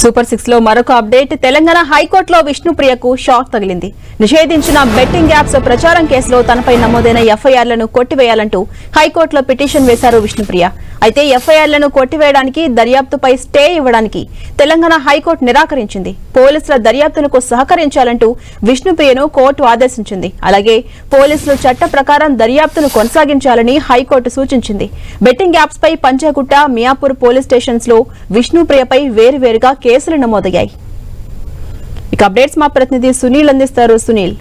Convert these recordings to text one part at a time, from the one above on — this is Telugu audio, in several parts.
సూపర్ సిక్స్లో మరొక అప్డేట్. తెలంగాణ హైకోర్టులో విష్ణుప్రియకు షాక్ తగిలింది. నిషేధించిన బెట్టింగ్ యాప్స్ ప్రచారం కేసులో తనపై నమోదైన ఎఫ్ఐఆర్లను కొట్టివేయాలంటూ హైకోర్టులో పిటిషన్ వేశారు విష్ణుప్రియ. అయితే ఎఫ్ఐఆర్లను కొట్టివేయడానికి దర్యాప్తుపై స్టే ఇవ్వడానికి తెలంగాణ హైకోర్టు నిరాకరించింది. పోలీసుల దర్యాప్తునకు సహకరించాలంటూ విష్ణుప్రియను కోర్టు ఆదేశించింది. అలాగే పోలీసులు చట్ట ప్రకారం దర్యాప్తును కొనసాగించాలని హైకోర్టు సూచించింది. బెట్టింగ్ యాప్స్ పై పంజాగుట్ట మియాపూర్ పోలీస్ స్టేషన్స్లో విష్ణుప్రియపై వేరువేరుగా కేసులు నమోదయ్యాయి. ఇక అప్డేట్స్ మా ప్రతినిధి సునీల్ అందిస్తారు. సునీల్.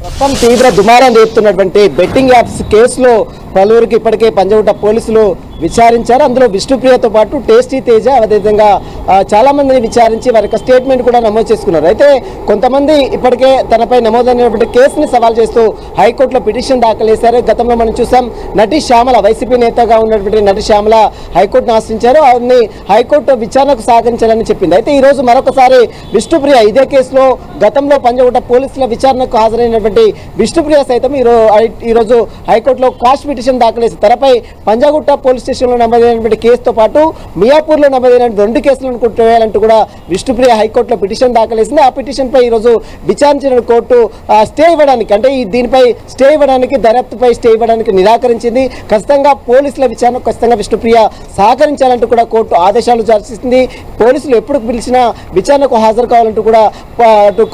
ప్రస్తుతం తీవ్ర దుమారం రేపుతున్నటువంటి బెట్టింగ్ యాప్స్ కేసులో పలువురికి ఇప్పటికే పంజగుట్ట పోలీసులు విచారించారు. అందులో విష్ణుప్రియతో పాటు టేస్టీ తేజ అదేవిధంగా చాలామందిని చాలా మందిని విచారించి వారి యొక్క స్టేట్మెంట్ కూడా నమోదు చేసుకున్నారు. అయితే కొంతమంది ఇప్పటికే తనపై నమోదైనటువంటి కేసుని సవాల్ చేస్తూ హైకోర్టులో పిటిషన్ దాఖలు గతంలో మనం చూసాం నటి శ్యామల వైసీపీ నేతగా ఉన్నటువంటి నటి శ్యామల హైకోర్టును ఆశ్రయించారు. వారిని హైకోర్టు విచారణకు సహకరించాలని చెప్పింది. అయితే ఈ రోజు మరొకసారి విష్ణుప్రియ ఇదే కేసులో గతంలో పంజగుట్ట పోలీసుల విచారణకు హాజరైనటువంటి విష్ణుప్రియ సైతం ఈ రో- ఈ రోజు హైకోర్టులో క్వాష్ పిటిషన్ పిటిషన్ దాఖలేసి తనపై పంజాగుట్ట పోలీస్ స్టేషన్లో నమోదైనటువంటి కేసుతో పాటు మియాపూర్లో నమోదైన రెండు కేసులను కొట్టివేయాలంటూ కూడా విష్ణుప్రియ హైకోర్టులో పిటిషన్ దాఖలేసింది ఆ పిటిషన్పై ఈరోజు విచారించిన కోర్టు స్టే ఇవ్వడానికి అంటే ఈ దీనిపై స్టే ఇవ్వడానికి దర్యాప్తుపై స్టే ఇవ్వడానికి నిరాకరించింది. ఖచ్చితంగా పోలీసుల విచారణ ఖచ్చితంగా విష్ణుప్రియ సహకరించాలంటూ కూడా కోర్టు ఆదేశాలు జారీ చేసింది. పోలీసులు ఎప్పుడు పిలిచినా విచారణకు హాజరు కావాలంటూ కూడా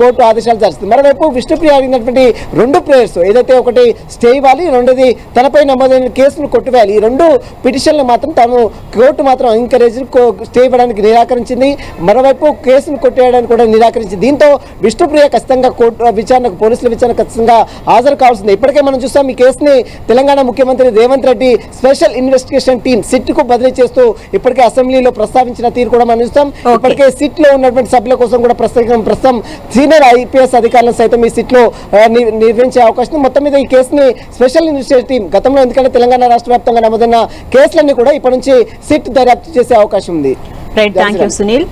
కోర్టు ఆదేశాలు జారీ చేసింది. మరోవైపు విష్ణుప్రియ అడిగినటువంటి రెండు ప్లేయర్స్ ఏదైతే ఒకటి స్టే ఇవ్వాలి రెండోది తనపై నమోదైన కేసును కొట్టివేయాలి. ఈ రెండు పిటిషన్లు మాత్రం తాను కోర్టు మాత్రం ఎంకరేజ్ స్టే ఇవ్వడానికి నిరాకరించింది. మరోవైపు కేసును కొట్టేయడానికి కూడా నిరాకరించింది. దీంతో విష్ణుప్రియ ఖచ్చితంగా కోర్టు విచారణకు పోలీసుల విచారణ ఖచ్చితంగా హాజరు కావాల్సింది. ఇప్పటికే మనం చూస్తాం ఈ కేసుని తెలంగాణ ముఖ్యమంత్రి Revanth Reddy special investigation team సిట్కు బదిలీ చేస్తూ ఇప్పటికే అసెంబ్లీలో ప్రస్తావించిన తీరు కూడా మనం చూస్తాం ఇప్పటికే సిట్లో ఉన్నటువంటి సభ్యుల కోసం కూడా ప్రస్తుతం ప్రస్తుతం సీనియర్ ఐపీఎస్ అధికారులను సైతం ఈ సిట్లో నిర్వహించే అవకాశం. మొత్తం మీద ఈ కేసుని స్పెషల్ ఇన్వెస్టిగేషన్ టీం గతంలో ఎందుకంటే తెలంగాణ రాష్ట్ర వ్యాప్తంగా నమోదైన కేసులన్నీ కూడా ఇప్పటి నుంచి సిట్ దర్యాప్తు చేసే అవకాశం ఉంది. Right thank you Sunil